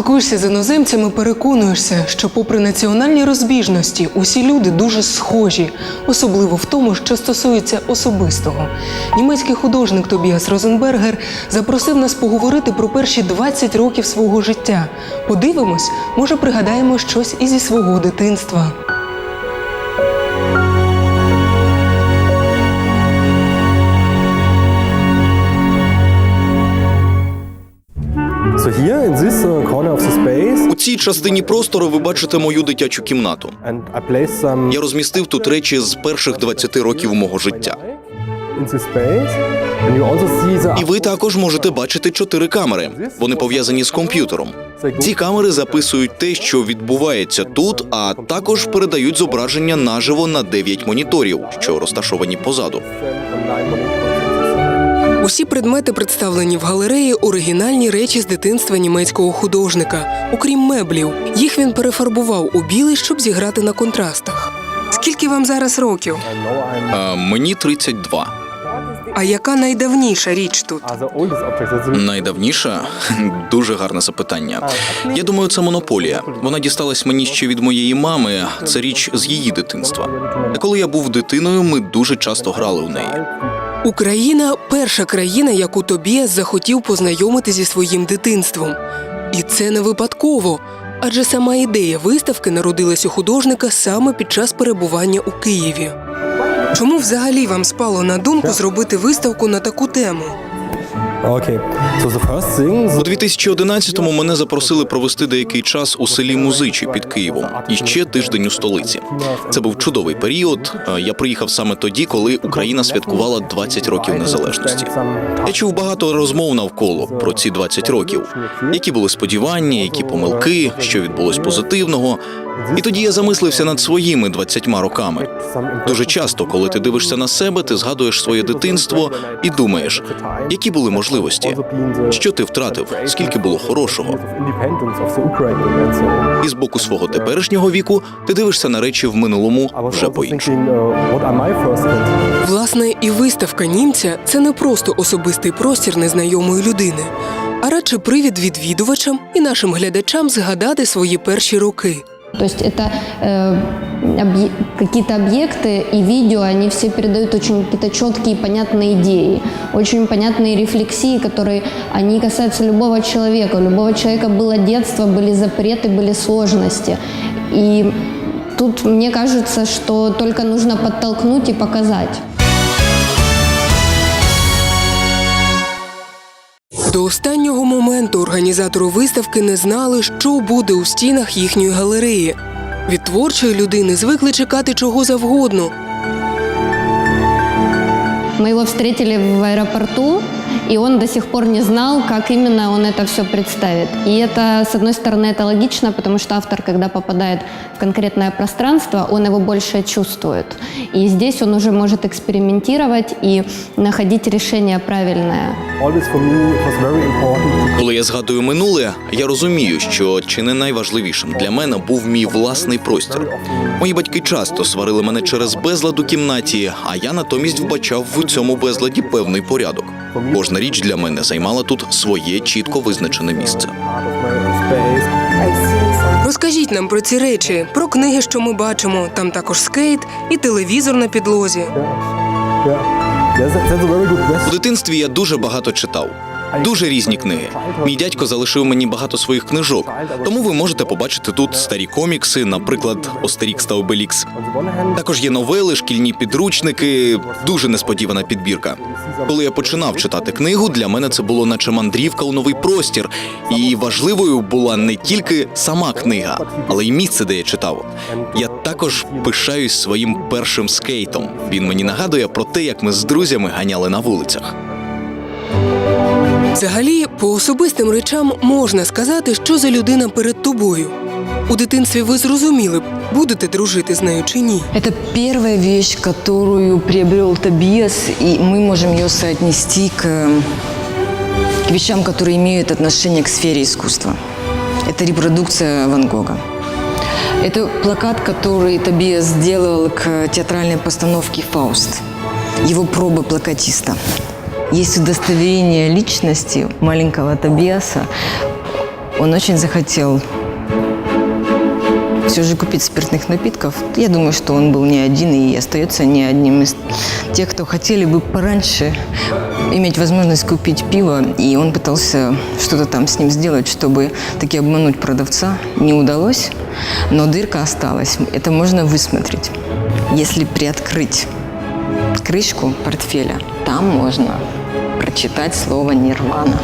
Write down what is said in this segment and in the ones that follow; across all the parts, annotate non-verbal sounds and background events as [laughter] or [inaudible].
спілкуєшся з іноземцями, переконуєшся, що, попри національні розбіжності, усі люди дуже схожі, особливо в тому, що стосується особистого. Німецький художник Тобіас Розенбергер запросив нас поговорити про перші 20 років свого життя. Подивимось, може, пригадаємо щось і зі свого дитинства. Частині простору ви бачите мою дитячу кімнату. I. Я розмістив тут речі з перших 20 років мого життя. І ви також можете бачити чотири камери. Вони пов'язані з комп'ютером. Ці камери записують те, що відбувається тут, а також передають зображення наживо на 9 моніторів, що розташовані позаду. Усі предмети представлені в галереї оригінальні речі з дитинства німецького художника, окрім меблів. Їх він перефарбував у білий, щоб зіграти на контрастах. Скільки вам зараз років? А мені 32. А яка найдавніша річ тут? Найдавніша [laughs] дуже гарне запитання. Я думаю, це монополія. Вона дісталась мені ще від моєї мами. Це річ з її дитинства. Коли я був дитиною, ми дуже часто грали в неї. Україна перша країна, яку Тобіас захотів познайомити зі своїм дитинством. І це не випадково. Адже сама ідея виставки народилась у художника саме під час перебування у Києві. Чому взагалі вам спало на думку зробити виставку на таку тему? Okay. So the first thing. У 2011-му мене запросили провести деякий час у селі Музичі під Києвом і ще тиждень у столиці. Це був чудовий період. Е, Я приїхав саме тоді, коли Україна святкувала 20 років незалежності. Я чув багато розмов навколо про ці 20 років. Які були сподівання, які помилки, що відбулось позитивного. І тоді я замислився над своїми 20 роками. Дуже часто, коли ти дивишся на себе, ти згадуєш своє дитинство і думаєш, які були можливості, що ти втратив, скільки було хорошого. І з боку свого теперішнього віку ти дивишся на речі в минулому вже по-іншому. uh, Власне, і виставка німця це не просто особистий простір незнайомої людини, а радше привід відвідувачам і нашим глядачам згадати свої перші роки. То есть это э, объе- какие-то объекты и видео, они все передают очень какие-то четкие понятные идеи, очень понятные рефлексии, которые они касаются любого человека. У любого человека было детство, были запреты, были сложности. И тут мне кажется, что только нужно подтолкнуть и показать. До останнього моменту організатори виставки не знали, що буде у стінах їхньої галереї. Від творчої людини звикли чекати чого завгодно. Мы его встретили в аэропорту, и он до сих пор не знал, как именно он это все представит. И это, с одной стороны, это логично, потому что автор, когда попадает в конкретное пространство, он его больше чувствует. И здесь он уже может экспериментировать и находить решение правильное. Always for me it was very important to Коли я згадую минуле, я розумію, що чи не найважливішим для мене був мій власний простір. Мої батьки часто сварили мене через безлад у кімнаті, а я натомість вбачав в цьому безладі певний порядок. Кожна річ для мене займала тут своє чітко визначене місце. Розкажіть нам про ці речі, про книги, що ми бачимо. Там також скейт і телевізор на підлозі. У дитинстві я дуже багато читав. Дуже різні книги. Мій дядько залишив мені багато своїх книжок, тому ви можете побачити тут старі комікси, наприклад, Остерікс та Обелікс. Також є новели, шкільні підручники. Дуже несподівана підбірка. Коли я починав читати книгу, для мене це було наче мандрівка у новий простір. І важливою була не тільки сама книга, але й місце, де я читав. Я також пишаюсь своїм першим скейтом. Він мені нагадує про те, як ми з друзями ганяли на вулицях. Взагалі, по особистим речам можна сказати, що за людина перед тобою. У дитинстві ви зрозуміли, б, будете дружити з нею чи ні. Это первая вещь, которую приобрел Тобиас, и мы можем ее соотнести к, к вещам, которые имеют отношение к сфере искусства. Это репродукция Ван Гога. Это плакат, который Тобиас сделал к театральной постановке «Фауст». Его проба плакатиста. Есть удостоверение личности маленького Тобиаса. Он очень захотел все же купить спиртных напитков. Я думаю, что он был не один и остается не одним из тех, кто хотели бы пораньше иметь возможность купить пиво. И он пытался что-то там с ним сделать, чтобы таки обмануть продавца. Не удалось, но дырка осталась. Это можно высмотреть. Если приоткрыть крышку портфеля, там можно прочитать слово «нирвана».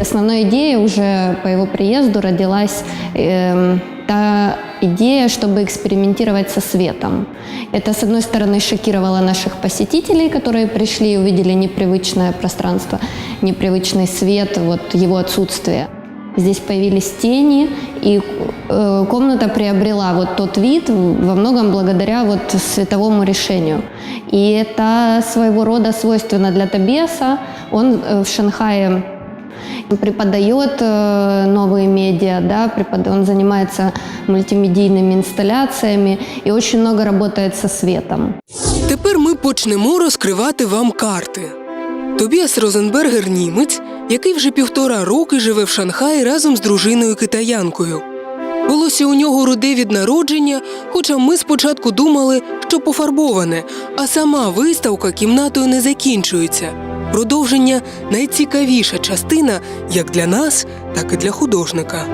Основной идеей уже по его приезду родилась эм, та идея, чтобы экспериментировать со светом. Это, с одной стороны, шокировало наших посетителей, которые пришли и увидели непривычное пространство, непривычный свет, вот его отсутствие. Здесь появились тени, и э, комната приобрела вот тот вид во многом благодаря вот световому решению. И это своего рода свойственно для Тобиаса. Он э, в Шанхае преподает э, новые медиа, да, препод... он занимается мультимедийными инсталляциями и очень много работает со светом. Тепер ми почнемо розкривати вам карти. Тобіас Розенбергер німець, який вже півтора роки живе в Шанхаї разом з дружиною китаянкою. Волосся у нього руде від народження, хоча ми спочатку думали, що пофарбоване, а сама виставка кімнатою не закінчується. Продовження найцікавіша частина як для нас, так і для художника.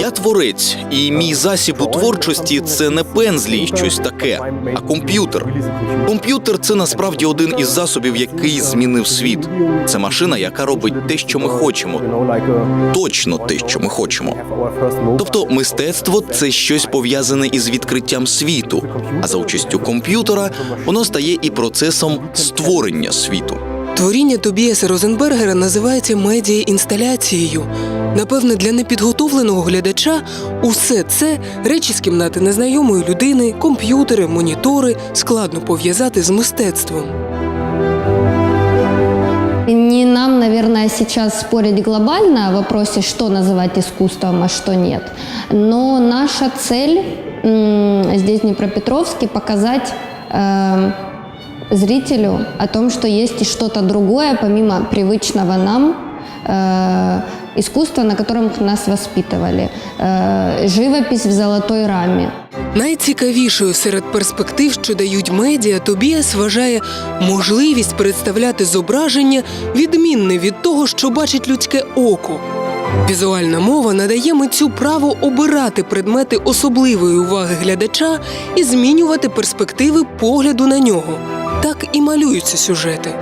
Я творець, і мій засіб у творчості це не пензлі і щось таке, а комп'ютер. Комп'ютер це насправді один із засобів, який змінив світ. Це машина, яка робить те, що ми хочемо, точно те, що ми хочемо. Тобто, мистецтво це щось пов'язане із відкриттям світу. А за участю комп'ютера воно стає і процесом створення світу. Творіння Тобіаса Розенбергера називається медіа-інсталяцією. Напевне, для непідготовленого глядача усе це речі з кімнати незнайомої людини, комп'ютери, монітори складно пов'язати з мистецтвом. Не нам, наверное, сейчас спорить глобально о вопросе, что называть искусством, а что нет. Но наша цель здесь, в Днепропетровске, показать зрителю о том, что есть и что-то другое, помимо привычного нам э, искусства, на котором нас воспитывали. Э, живопись в золотой раме. Найцікавішою серед перспектив, що дають медіа, Тобіас вважає можливість представляти зображення відмінне від того, що бачить людське око. Візуальна мова надає митцю право обирати предмети особливої уваги глядача і змінювати перспективи погляду на нього. Так і малюються сюжети.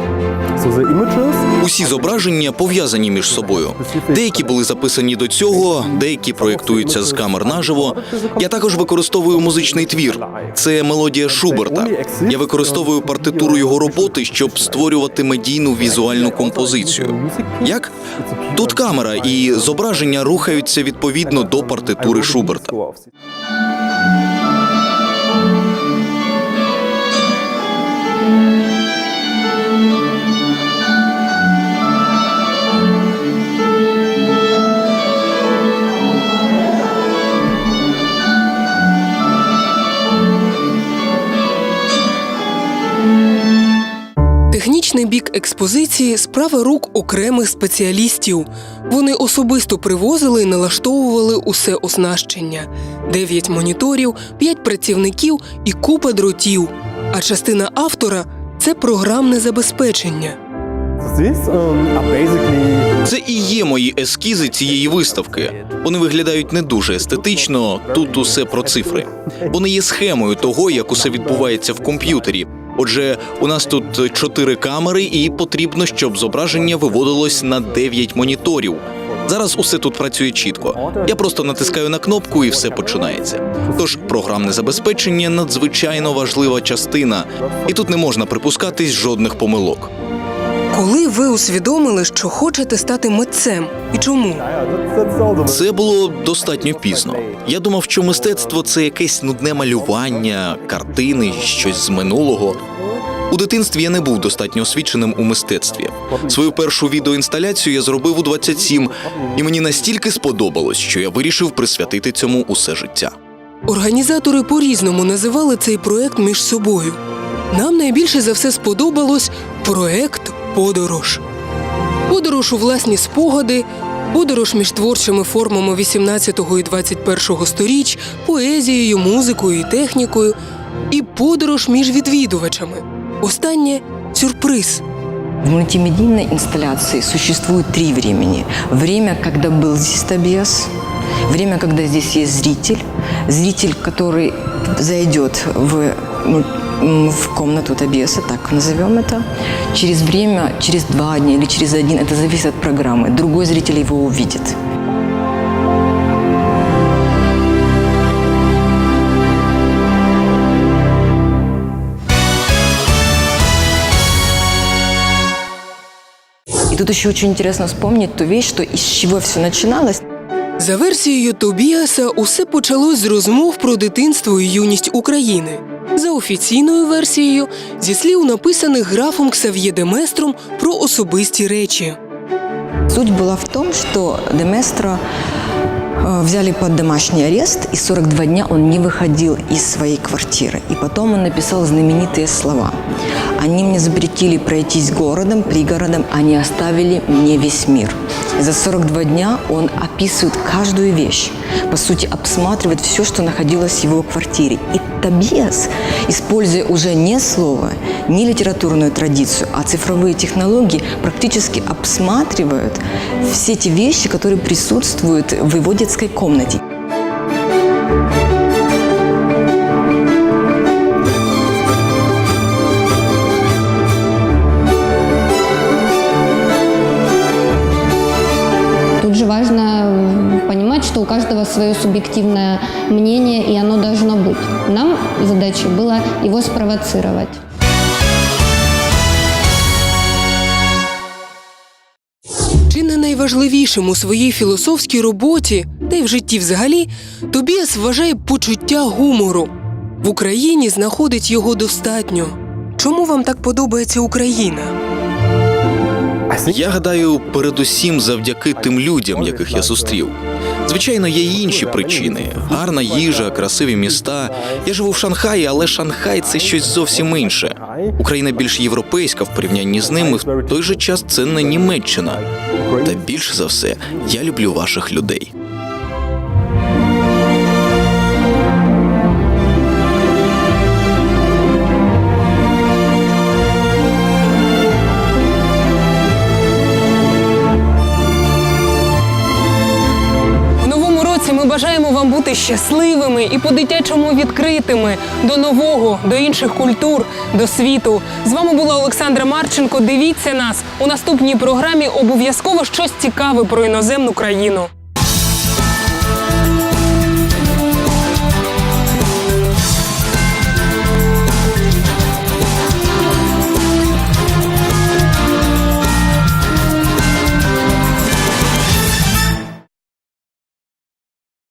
Усі зображення пов'язані між собою. Деякі були записані до цього, деякі проєктуються з камер наживо. Я також використовую музичний твір. Це мелодія Шуберта. Я використовую партитуру його роботи, щоб створювати медійну візуальну композицію. Як? Тут камера і зображення рухаються відповідно до партитури Шуберта. Технічний бік експозиції справа рук окремих спеціалістів. Вони особисто привозили і налаштовували усе оснащення: дев'ять моніторів, п'ять працівників і купа дротів. А частина автора це програмне забезпечення. Um, Це і є мої ескізи цієї виставки. Вони виглядають не дуже естетично. Тут усе про цифри. Вони є схемою того, як усе відбувається в комп'ютері. Отже, у нас тут чотири камери, і потрібно, щоб зображення виводилось на 9 моніторів. Зараз усе тут працює чітко. Я просто натискаю на кнопку і все починається. Тож програмне забезпечення надзвичайно важлива частина, і тут не можна припускатись жодних помилок. Коли ви усвідомили, що хочете стати митцем, і чому? Це було достатньо пізно. Я думав, що мистецтво це якесь нудне малювання, картини, щось з минулого. У дитинстві я не був достатньо освіченим у мистецтві. Свою першу відеоінсталяцію я зробив у 27, і мені настільки сподобалось, що я вирішив присвятити цьому усе життя. Організатори по-різному називали цей проект між собою. Нам найбільше за все сподобалось проект Подорож. Подорож у власні спогади, подорож між творчими формами 18 і 21 сторіч, поезією, музикою і технікою, і подорож між відвідувачами. Останнє сюрприз. В мультимедийной инсталляции существует три времени. Время, когда был здесь Тобиас, время, когда здесь есть зритель, зритель, который зайдет в, в комнату Тобиаса, так назовем это, через время, через два дня или через один, это зависит от программы, другой зритель его увидит. И тут еще очень интересно вспомнить ту вещь, что из чего все начиналось. За версією Тобіаса, усе почалось з розмов про дитинство і юність України. За офіційною версією, зі слів написаних графом Ксав'є Деместром про особисті речі. Суть была в том, что Деместро э, взяли под домашний арест, и 42 дня он не выходил из своей квартиры. И потом он написал знаменитые слова. «Они мне запретили пройтись городом, пригородом, они оставили мне весь мир». За 42 дня он описывает каждую вещь, по сути, обсматривает все, что находилось в его квартире. И Тобиас, используя уже не слово, не литературную традицию, а цифровые технологии, практически обсматривают все те вещи, которые присутствуют в его детской комнате. свое субъективное мнение, и оно должно быть. Нам задачей было его спровоцировать. Чи не найважливішим у своїй філософській роботі, та й в житті взагалі, Тобіас вважає почуття гумору. В Україні знаходить його достатньо. Чому вам так подобається Україна? Я гадаю, передусім завдяки тим людям, яких я зустрів. Звичайно, є й інші причини: гарна їжа, красиві міста. Я живу в Шанхаї, але Шанхай це щось зовсім інше. Україна більш європейська в порівнянні з ними. В той же час це не Німеччина. Та більше за все, я люблю ваших людей. Бути щасливими і по-дитячому відкритими до нового, до інших культур, до світу. З вами була Олександра Марченко. Дивіться нас у наступній програмі. Обов'язково щось цікаве про іноземну країну.